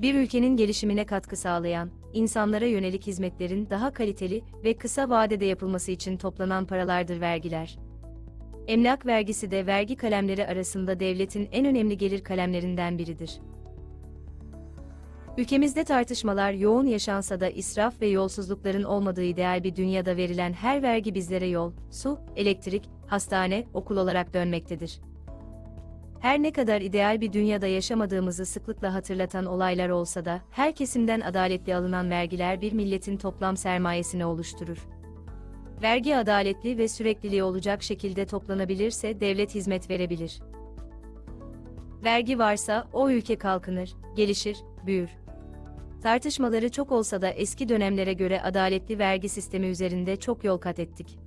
Bir ülkenin gelişimine katkı sağlayan, insanlara yönelik hizmetlerin daha kaliteli ve kısa vadede yapılması için toplanan paralardır vergiler. Emlak vergisi de vergi kalemleri arasında devletin en önemli gelir kalemlerinden biridir. Ülkemizde tartışmalar yoğun yaşansa da israf ve yolsuzlukların olmadığı ideal bir dünyada verilen her vergi bizlere yol, su, elektrik, hastane, okul olarak dönmektedir. Her ne kadar ideal bir dünyada yaşamadığımızı sıklıkla hatırlatan olaylar olsa da, her kesimden adaletli alınan vergiler bir milletin toplam sermayesini oluşturur. Vergi adaletli ve sürekliliği olacak şekilde toplanabilirse devlet hizmet verebilir. Vergi varsa o ülke kalkınır, gelişir, büyür. Tartışmaları çok olsa da eski dönemlere göre adaletli vergi sistemi üzerinde çok yol kat ettik.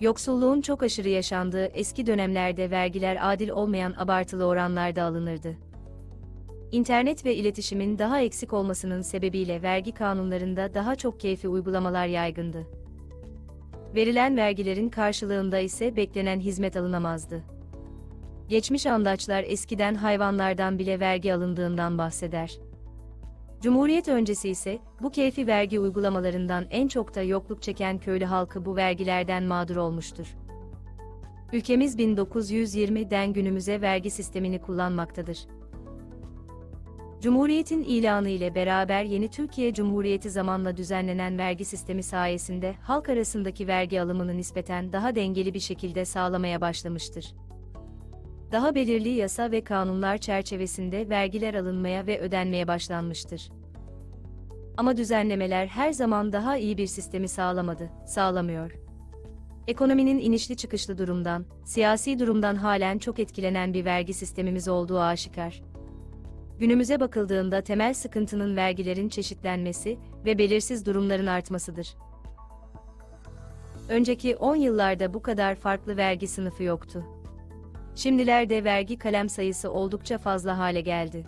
Yoksulluğun çok aşırı yaşandığı eski dönemlerde vergiler adil olmayan abartılı oranlarda alınırdı. İnternet ve iletişimin daha eksik olmasının sebebiyle vergi kanunlarında daha çok keyfi uygulamalar yaygındı. Verilen vergilerin karşılığında ise beklenen hizmet alınamazdı. Geçmiş andaçlar eskiden hayvanlardan bile vergi alındığından bahseder. Cumhuriyet öncesi ise bu keyfi vergi uygulamalarından en çok da yokluk çeken köylü halkı bu vergilerden mağdur olmuştur. Ülkemiz 1920'den günümüze vergi sistemini kullanmaktadır. Cumhuriyetin ilanı ile beraber yeni Türkiye Cumhuriyeti zamanla düzenlenen vergi sistemi sayesinde halk arasındaki vergi alımını nispeten daha dengeli bir şekilde sağlamaya başlamıştır. Daha belirli yasa ve kanunlar çerçevesinde vergiler alınmaya ve ödenmeye başlanmıştır. Ama düzenlemeler her zaman daha iyi bir sistemi sağlamadı, sağlamıyor. Ekonominin inişli çıkışlı durumdan, siyasi durumdan halen çok etkilenen bir vergi sistemimiz olduğu aşikar. Günümüze bakıldığında temel sıkıntının vergilerin çeşitlenmesi ve belirsiz durumların artmasıdır. Önceki 10 yıllarda bu kadar farklı vergi sınıfı yoktu. Şimdilerde vergi kalem sayısı oldukça fazla hale geldi.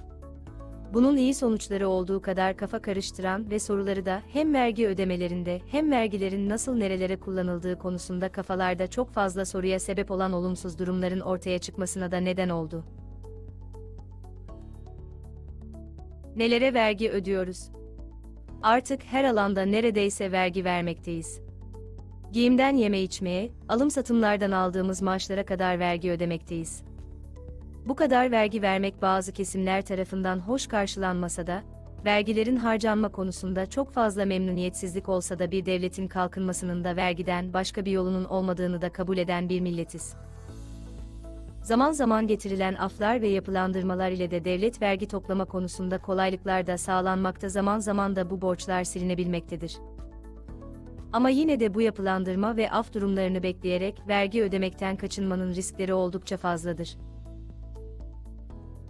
Bunun iyi sonuçları olduğu kadar kafa karıştıran ve soruları da hem vergi ödemelerinde hem vergilerin nasıl nerelere kullanıldığı konusunda kafalarda çok fazla soruya sebep olan olumsuz durumların ortaya çıkmasına da neden oldu. Nelere vergi ödüyoruz? Artık her alanda neredeyse vergi vermekteyiz. Giyimden yeme içmeye, alım satımlardan aldığımız maaşlara kadar vergi ödemekteyiz. Bu kadar vergi vermek bazı kesimler tarafından hoş karşılanmasa da, vergilerin harcanma konusunda çok fazla memnuniyetsizlik olsa da bir devletin kalkınmasının da vergiden başka bir yolunun olmadığını da kabul eden bir milletiz. Zaman zaman getirilen aflar ve yapılandırmalar ile de devlet vergi toplama konusunda kolaylıklar da sağlanmakta zaman zaman da bu borçlar silinebilmektedir. Ama yine de bu yapılandırma ve af durumlarını bekleyerek vergi ödemekten kaçınmanın riskleri oldukça fazladır.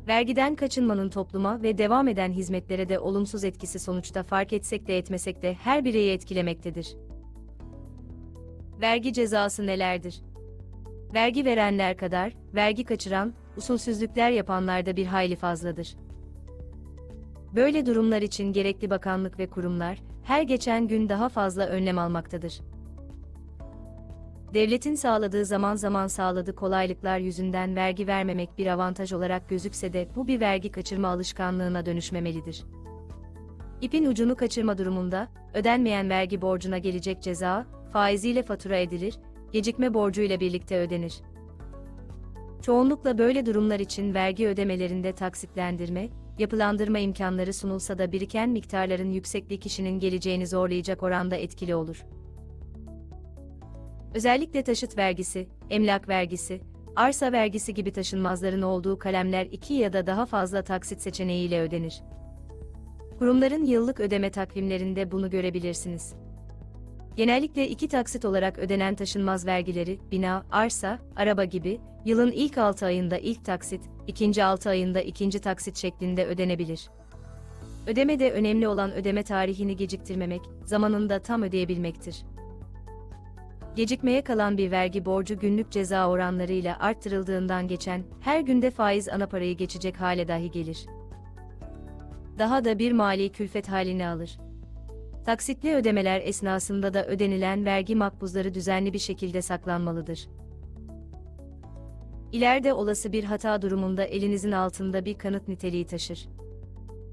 Vergiden kaçınmanın topluma ve devam eden hizmetlere de olumsuz etkisi sonuçta fark etsek de etmesek de her bireyi etkilemektedir. Vergi cezası nelerdir? Vergi verenler kadar, vergi kaçıran, usulsüzlükler yapanlar da bir hayli fazladır. Böyle durumlar için gerekli bakanlık ve kurumlar, her geçen gün daha fazla önlem almaktadır. Devletin sağladığı zaman zaman sağladığı kolaylıklar yüzünden vergi vermemek bir avantaj olarak gözükse de bu bir vergi kaçırma alışkanlığına dönüşmemelidir. İpin ucunu kaçırma durumunda, ödenmeyen vergi borcuna gelecek ceza, faiziyle fatura edilir, gecikme borcuyla birlikte ödenir. Çoğunlukla böyle durumlar için vergi ödemelerinde taksitlendirme, yapılandırma imkanları sunulsa da biriken miktarların yüksekliği kişinin geleceğini zorlayacak oranda etkili olur. Özellikle taşıt vergisi, emlak vergisi, arsa vergisi gibi taşınmazların olduğu kalemler iki ya da daha fazla taksit seçeneğiyle ödenir. Kurumların yıllık ödeme takvimlerinde bunu görebilirsiniz. Genellikle iki taksit olarak ödenen taşınmaz vergileri, bina, arsa, araba gibi, yılın ilk 6 ayında ilk taksit, ikinci 6 ayında ikinci taksit şeklinde ödenebilir. Ödemede önemli olan ödeme tarihini geciktirmemek, zamanında tam ödeyebilmektir. Gecikmeye kalan bir vergi borcu günlük ceza oranlarıyla arttırıldığından geçen, her günde faiz ana parayı geçecek hale dahi gelir. Daha da bir mali külfet halini alır. Taksitli ödemeler esnasında da ödenilen vergi makbuzları düzenli bir şekilde saklanmalıdır. ileride olası bir hata durumunda elinizin altında bir kanıt niteliği taşır.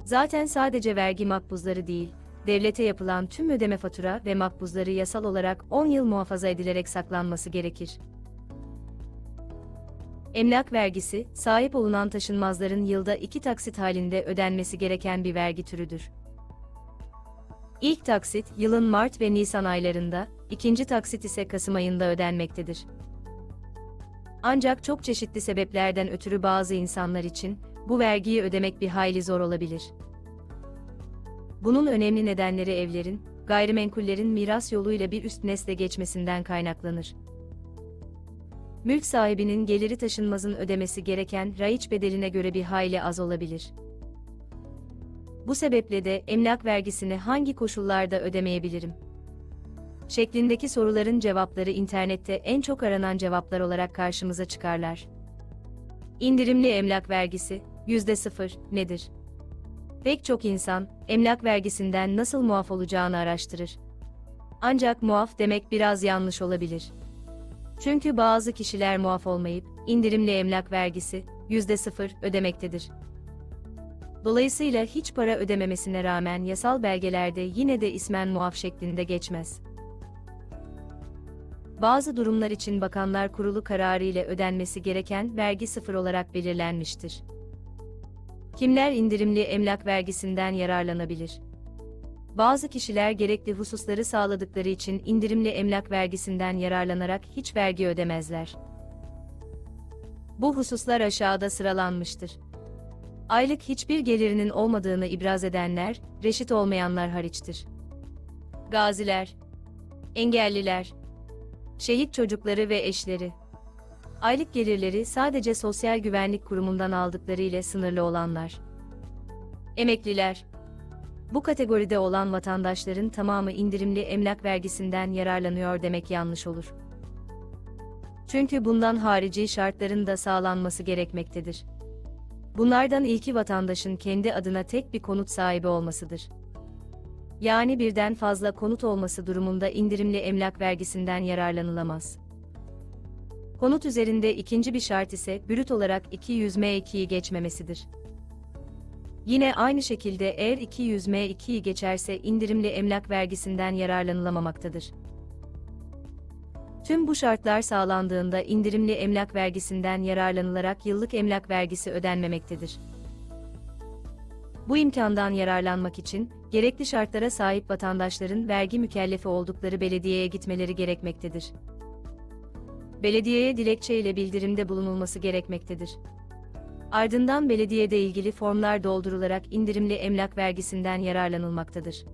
Zaten sadece vergi makbuzları değil, devlete yapılan tüm ödeme fatura ve makbuzları yasal olarak 10 yıl muhafaza edilerek saklanması gerekir. Emlak vergisi, sahip olunan taşınmazların yılda iki taksit halinde ödenmesi gereken bir vergi türüdür. İlk taksit, yılın Mart ve Nisan aylarında, ikinci taksit ise Kasım ayında ödenmektedir. Ancak çok çeşitli sebeplerden ötürü bazı insanlar için, bu vergiyi ödemek bir hayli zor olabilir. Bunun önemli nedenleri evlerin, gayrimenkullerin miras yoluyla bir üst nesle geçmesinden kaynaklanır. Mülk sahibinin geliri taşınmazın ödemesi gereken raiç bedeline göre bir hayli az olabilir. Bu sebeple de emlak vergisini hangi koşullarda ödemeyebilirim? Şeklindeki soruların cevapları internette en çok aranan cevaplar olarak karşımıza çıkarlar. İndirimli emlak vergisi, %0, nedir? Pek çok insan, emlak vergisinden nasıl muaf olacağını araştırır. Ancak muaf demek biraz yanlış olabilir. Çünkü bazı kişiler muaf olmayıp, indirimli emlak vergisi, %0 ödemektedir. Dolayısıyla hiç para ödememesine rağmen yasal belgelerde yine de ismen muaf şeklinde geçmez. Bazı durumlar için Bakanlar Kurulu kararı ile ödenmesi gereken vergi sıfır olarak belirlenmiştir. Kimler indirimli emlak vergisinden yararlanabilir? Bazı kişiler gerekli hususları sağladıkları için indirimli emlak vergisinden yararlanarak hiç vergi ödemezler. Bu hususlar aşağıda sıralanmıştır. Aylık hiçbir gelirinin olmadığını ibraz edenler, reşit olmayanlar hariçtir. Gaziler, engelliler, şehit çocukları ve eşleri. Aylık gelirleri sadece Sosyal Güvenlik Kurumu'ndan aldıkları ile sınırlı olanlar. Emekliler. Bu kategoride olan vatandaşların tamamı indirimli emlak vergisinden yararlanıyor demek yanlış olur. Çünkü bundan harici şartların da sağlanması gerekmektedir. Bunlardan ilki vatandaşın kendi adına tek bir konut sahibi olmasıdır. Yani birden fazla konut olması durumunda indirimli emlak vergisinden yararlanılamaz. Konut üzerinde ikinci bir şart ise brüt olarak 200 M2'yi geçmemesidir. Yine aynı şekilde eğer 200 M2'yi geçerse indirimli emlak vergisinden yararlanılamamaktadır. Tüm bu şartlar sağlandığında indirimli emlak vergisinden yararlanılarak yıllık emlak vergisi ödenmemektedir. Bu imkandan yararlanmak için, gerekli şartlara sahip vatandaşların vergi mükellefi oldukları belediyeye gitmeleri gerekmektedir. Belediyeye dilekçe ile bildirimde bulunulması gerekmektedir. Ardından belediyede ilgili formlar doldurularak indirimli emlak vergisinden yararlanılmaktadır.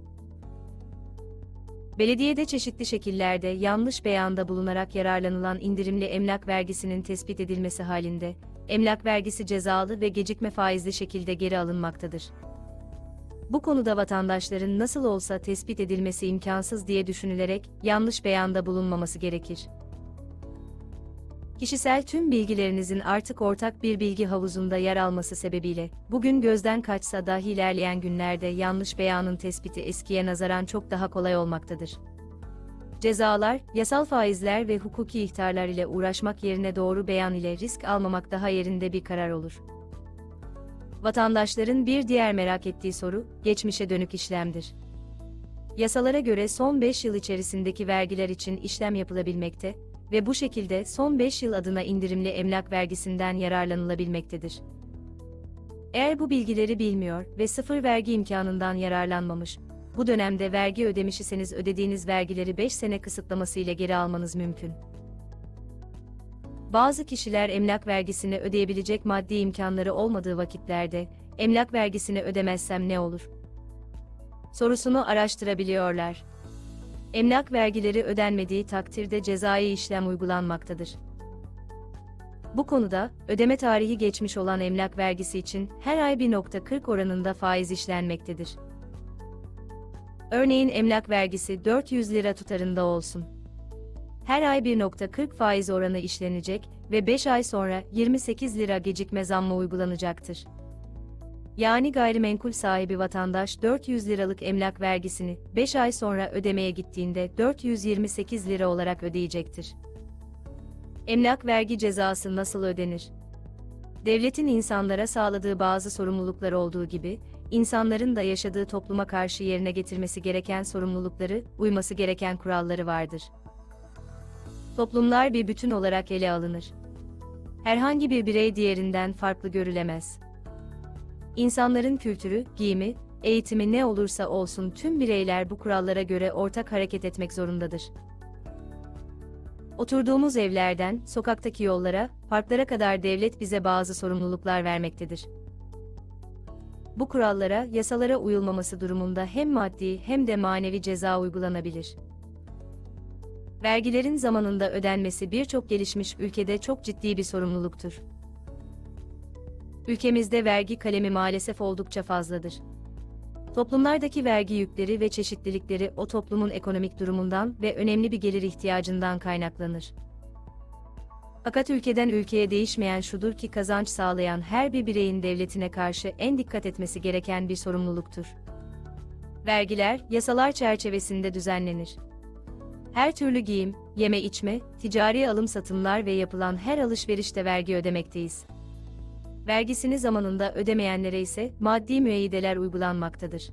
Belediyede çeşitli şekillerde yanlış beyanda bulunarak yararlanılan indirimli emlak vergisinin tespit edilmesi halinde, emlak vergisi cezalı ve gecikme faizli şekilde geri alınmaktadır. Bu konuda vatandaşların nasıl olsa tespit edilmesi imkansız diye düşünülerek yanlış beyanda bulunmaması gerekir. Kişisel tüm bilgilerinizin artık ortak bir bilgi havuzunda yer alması sebebiyle, bugün gözden kaçsa dahi ilerleyen günlerde yanlış beyanın tespiti eskiye nazaran çok daha kolay olmaktadır. Cezalar, yasal faizler ve hukuki ihtarlar ile uğraşmak yerine doğru beyan ile risk almamak daha yerinde bir karar olur. Vatandaşların bir diğer merak ettiği soru, geçmişe dönük işlemdir. Yasalara göre son 5 yıl içerisindeki vergiler için işlem yapılabilmekte, ve bu şekilde son 5 yıl adına indirimli emlak vergisinden yararlanılabilmektedir. Eğer bu bilgileri bilmiyor ve sıfır vergi imkanından yararlanmamış, bu dönemde vergi ödemiş iseniz ödediğiniz vergileri 5 sene kısıtlaması ile geri almanız mümkün. Bazı kişiler emlak vergisini ödeyebilecek maddi imkanları olmadığı vakitlerde, emlak vergisini ödemezsem ne olur? sorusunu araştırabiliyorlar emlak vergileri ödenmediği takdirde cezai işlem uygulanmaktadır. Bu konuda, ödeme tarihi geçmiş olan emlak vergisi için her ay 1.40 oranında faiz işlenmektedir. Örneğin emlak vergisi 400 lira tutarında olsun. Her ay 1.40 faiz oranı işlenecek ve 5 ay sonra 28 lira gecikme zammı uygulanacaktır. Yani gayrimenkul sahibi vatandaş 400 liralık emlak vergisini 5 ay sonra ödemeye gittiğinde 428 lira olarak ödeyecektir. Emlak vergi cezası nasıl ödenir? Devletin insanlara sağladığı bazı sorumluluklar olduğu gibi, insanların da yaşadığı topluma karşı yerine getirmesi gereken sorumlulukları, uyması gereken kuralları vardır. Toplumlar bir bütün olarak ele alınır. Herhangi bir birey diğerinden farklı görülemez. İnsanların kültürü, giyimi, eğitimi ne olursa olsun tüm bireyler bu kurallara göre ortak hareket etmek zorundadır. Oturduğumuz evlerden, sokaktaki yollara, parklara kadar devlet bize bazı sorumluluklar vermektedir. Bu kurallara, yasalara uyulmaması durumunda hem maddi hem de manevi ceza uygulanabilir. Vergilerin zamanında ödenmesi birçok gelişmiş ülkede çok ciddi bir sorumluluktur. Ülkemizde vergi kalemi maalesef oldukça fazladır. Toplumlardaki vergi yükleri ve çeşitlilikleri o toplumun ekonomik durumundan ve önemli bir gelir ihtiyacından kaynaklanır. Fakat ülkeden ülkeye değişmeyen şudur ki kazanç sağlayan her bir bireyin devletine karşı en dikkat etmesi gereken bir sorumluluktur. Vergiler, yasalar çerçevesinde düzenlenir. Her türlü giyim, yeme içme, ticari alım satımlar ve yapılan her alışverişte vergi ödemekteyiz. Vergisini zamanında ödemeyenlere ise maddi müeyyideler uygulanmaktadır.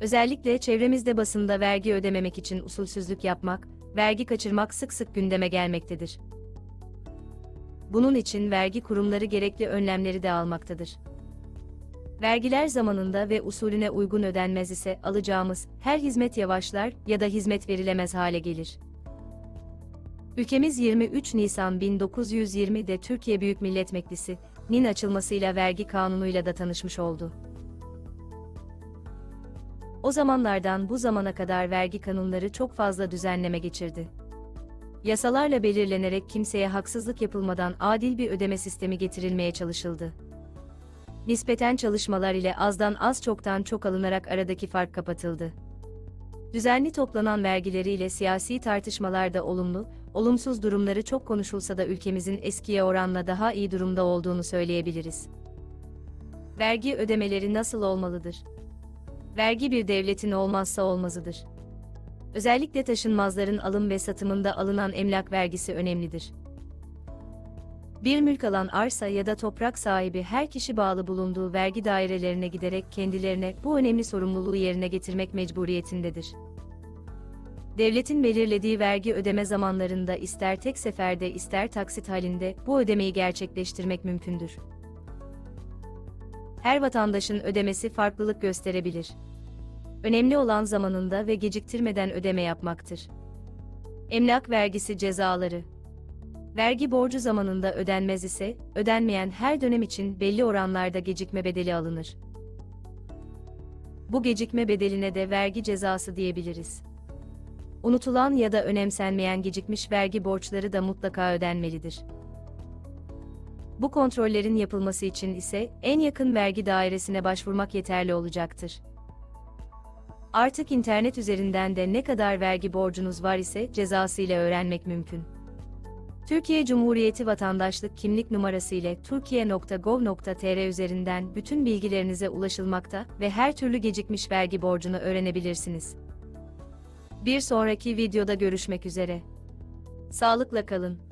Özellikle çevremizde basında vergi ödememek için usulsüzlük yapmak, vergi kaçırmak sık sık gündeme gelmektedir. Bunun için vergi kurumları gerekli önlemleri de almaktadır. Vergiler zamanında ve usulüne uygun ödenmez ise alacağımız her hizmet yavaşlar ya da hizmet verilemez hale gelir. Ülkemiz 23 Nisan 1920'de Türkiye Büyük Millet Meclisi'nin açılmasıyla vergi kanunuyla da tanışmış oldu. O zamanlardan bu zamana kadar vergi kanunları çok fazla düzenleme geçirdi. Yasalarla belirlenerek kimseye haksızlık yapılmadan adil bir ödeme sistemi getirilmeye çalışıldı. Nispeten çalışmalar ile azdan az çoktan çok alınarak aradaki fark kapatıldı. Düzenli toplanan vergileriyle siyasi tartışmalarda olumlu, olumsuz durumları çok konuşulsa da ülkemizin eskiye oranla daha iyi durumda olduğunu söyleyebiliriz. Vergi ödemeleri nasıl olmalıdır? Vergi bir devletin olmazsa olmazıdır. Özellikle taşınmazların alım ve satımında alınan emlak vergisi önemlidir. Bir mülk alan arsa ya da toprak sahibi her kişi bağlı bulunduğu vergi dairelerine giderek kendilerine bu önemli sorumluluğu yerine getirmek mecburiyetindedir. Devletin belirlediği vergi ödeme zamanlarında ister tek seferde ister taksit halinde bu ödemeyi gerçekleştirmek mümkündür. Her vatandaşın ödemesi farklılık gösterebilir. Önemli olan zamanında ve geciktirmeden ödeme yapmaktır. Emlak vergisi cezaları Vergi borcu zamanında ödenmez ise, ödenmeyen her dönem için belli oranlarda gecikme bedeli alınır. Bu gecikme bedeline de vergi cezası diyebiliriz. Unutulan ya da önemsenmeyen gecikmiş vergi borçları da mutlaka ödenmelidir. Bu kontrollerin yapılması için ise en yakın vergi dairesine başvurmak yeterli olacaktır. Artık internet üzerinden de ne kadar vergi borcunuz var ise cezasıyla öğrenmek mümkün. Türkiye Cumhuriyeti vatandaşlık kimlik numarası ile turkiye.gov.tr üzerinden bütün bilgilerinize ulaşılmakta ve her türlü gecikmiş vergi borcunu öğrenebilirsiniz. Bir sonraki videoda görüşmek üzere. Sağlıkla kalın.